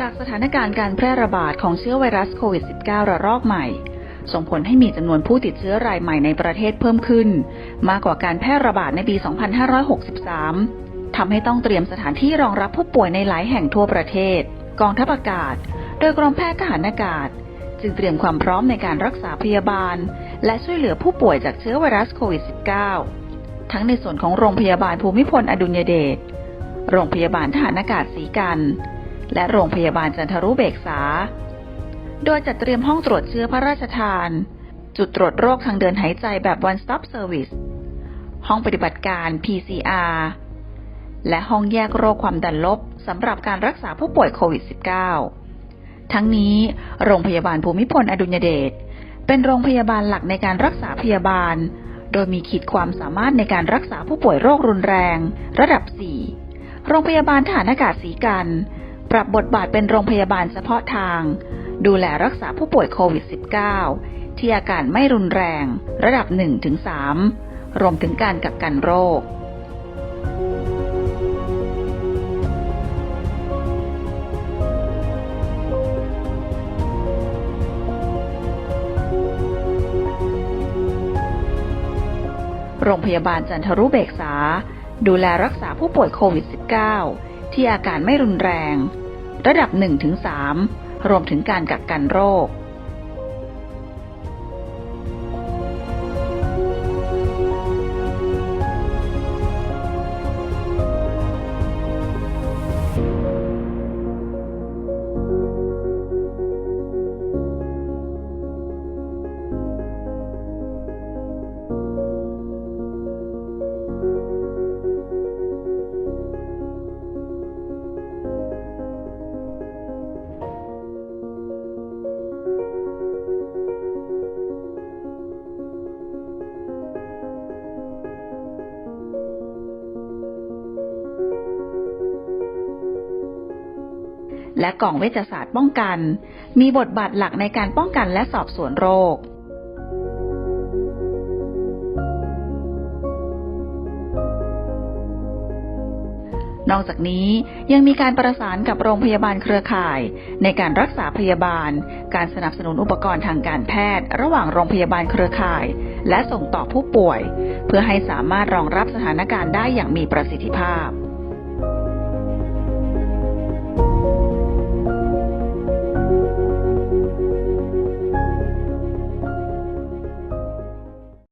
จานการณ์การแพร่ระบาดของเชื้อไวรัสโควิด -19 ระลอกใหม่ ส่งผลให้มีจำนวนผู้ติดเชื้อรายใหม่ในประเทศเพิ่มขึ้น มากกว่าการแพร่ระบาดในปี 2563 ทำให้ต้องเตรียมสถานที่รองรับผู้ป่วยในหลายแห่งทั่วประเทศ กองทัพอากาศ โดยกรมแพทย์ทหารอากาศ จึงเตรียมความพร้อมในการรักษาพยาบาล และช่วยเหลือผู้ป่วยจากเชื้อไวรัสโควิด -19 ทั้งในส่วนของโรงพยาบาลภูมิพลอดุลยเดช โรงพยาบาลทหารอากาศสีกัน และโรงพยาบาลจันทรุเบกษา โดยจัดเตรียมห้องตรวจเชื้อพระราชทาน จุดตรวจโรคทางเดินหายใจแบบ one stop service ห้องปฏิบัติการ PCR และห้องแยกโรคความดันลบสำหรับการรักษาผู้ป่วยโควิด -19 ทั้งนี้โรงพยาบาลภูมิพลอดุลยเดชเป็นโรงพยาบาลหลักในการรักษาพยาบาล โดยมีขีดความสามารถในการรักษาผู้ป่วยโรครุนแรง ระดับ 4 โรงพยาบาลฐานอากาศสีกัน ปรับบทบาทเป็นโรงพยาบาลเฉพาะทาง ดูแลรักษาผู้ป่วยโควิด -19 ที่อาการไม่รุนแรงระดับ 1-3 รวมถึงการกักกันโรคโรงพยาบาลจันทรุเบกษา ดูแลรักษาผู้ป่วยโควิด -19 ที่อาการไม่รุนแรง ระดับ 1-3 รวมถึงการกักกันโรค และกล่องเวชศาสตร์ป้องกัน มีบทบาทหลักในการป้องกันและสอบสวนโรคนอกจากนี้ยังมีการประสานกับโรงพยาบาลเครือข่าย ในการรักษาพยาบาล การสนับสนุนอุปกรณ์ทางการแพทย์ ระหว่างโรงพยาบาลเครือข่าย และส่งต่อผู้ป่วย เพื่อให้สามารถรองรับสถานการณ์ได้อย่างมีประสิทธิภาพ